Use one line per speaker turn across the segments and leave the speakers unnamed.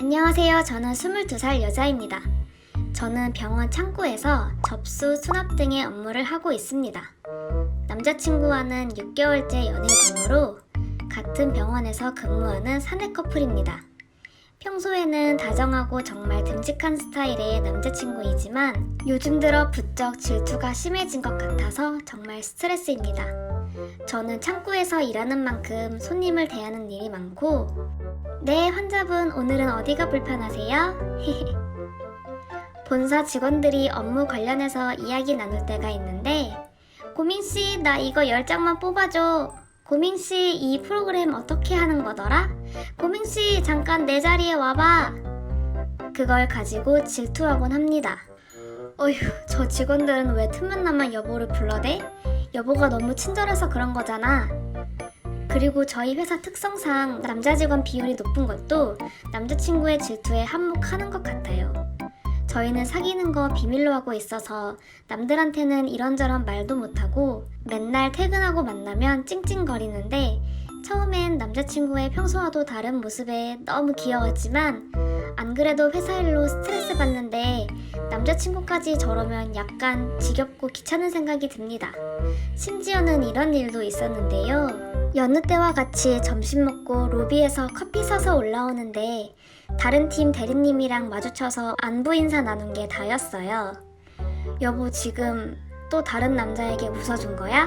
안녕하세요. 저는 22살 여자입니다. 저는 병원 창구에서 접수, 수납 등의 업무를 하고 있습니다. 남자친구와는 6개월째 연애 중으로 같은 병원에서 근무하는 사내 커플입니다. 평소에는 다정하고 정말 듬직한 스타일의 남자친구이지만 요즘 들어 부쩍 질투가 심해진 것 같아서 정말 스트레스입니다. 저는 창구에서 일하는 만큼 손님을 대하는 일이 많고 네, 환자분 오늘은 어디가 불편하세요? 본사 직원들이 업무 관련해서 이야기 나눌 때가 있는데 고민씨 나 이거 10장만 뽑아줘 고민씨 이 프로그램 어떻게 하는 거더라? 고민씨 잠깐 내 자리에 와봐 그걸 가지고 질투하곤 합니다 어휴 저 직원들은 왜 틈만 나면 여보를 불러대? 여보가 너무 친절해서 그런 거잖아 그리고 저희 회사 특성상 남자 직원 비율이 높은 것도 남자친구의 질투에 한몫하는 것 같아요. 저희는 사귀는 거 비밀로 하고 있어서 남들한테는 이런저런 말도 못하고 맨날 퇴근하고 만나면 찡찡거리는데 처음엔 남자친구의 평소와도 다른 모습에 너무 귀여웠지만 안 그래도 회사 일로 스트레스 받는데 남자친구까지 저러면 약간 지겹고 귀찮은 생각이 듭니다. 심지어는 이런 일도 있었는데요. 여느 때와 같이 점심 먹고 로비에서 커피 사서 올라오는데 다른 팀 대리님이랑 마주쳐서 안부 인사 나눈 게 다였어요. 여보 지금 또 다른 남자에게 웃어준 거야?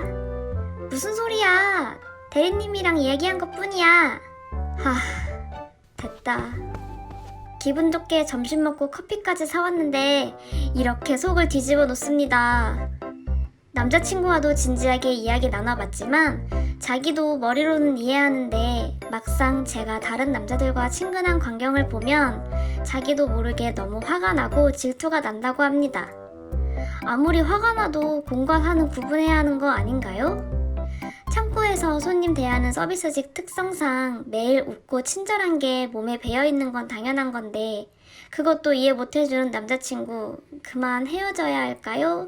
무슨 소리야? 대리님이랑 얘기한 것 뿐이야. 하, 됐다. 기분 좋게 점심 먹고 커피까지 사왔는데 이렇게 속을 뒤집어 놓습니다. 남자친구와도 진지하게 이야기 나눠봤지만 자기도 머리로는 이해하는데 막상 제가 다른 남자들과 친근한 광경을 보면 자기도 모르게 너무 화가 나고 질투가 난다고 합니다. 아무리 화가 나도 공과 사는 구분해야 하는 거 아닌가요? 창고에서 손님 대하는 서비스직 특성상 매일 웃고 친절한 게 몸에 배어 있는 건 당연한 건데 그것도 이해 못 해주는 남자친구 그만 헤어져야 할까요?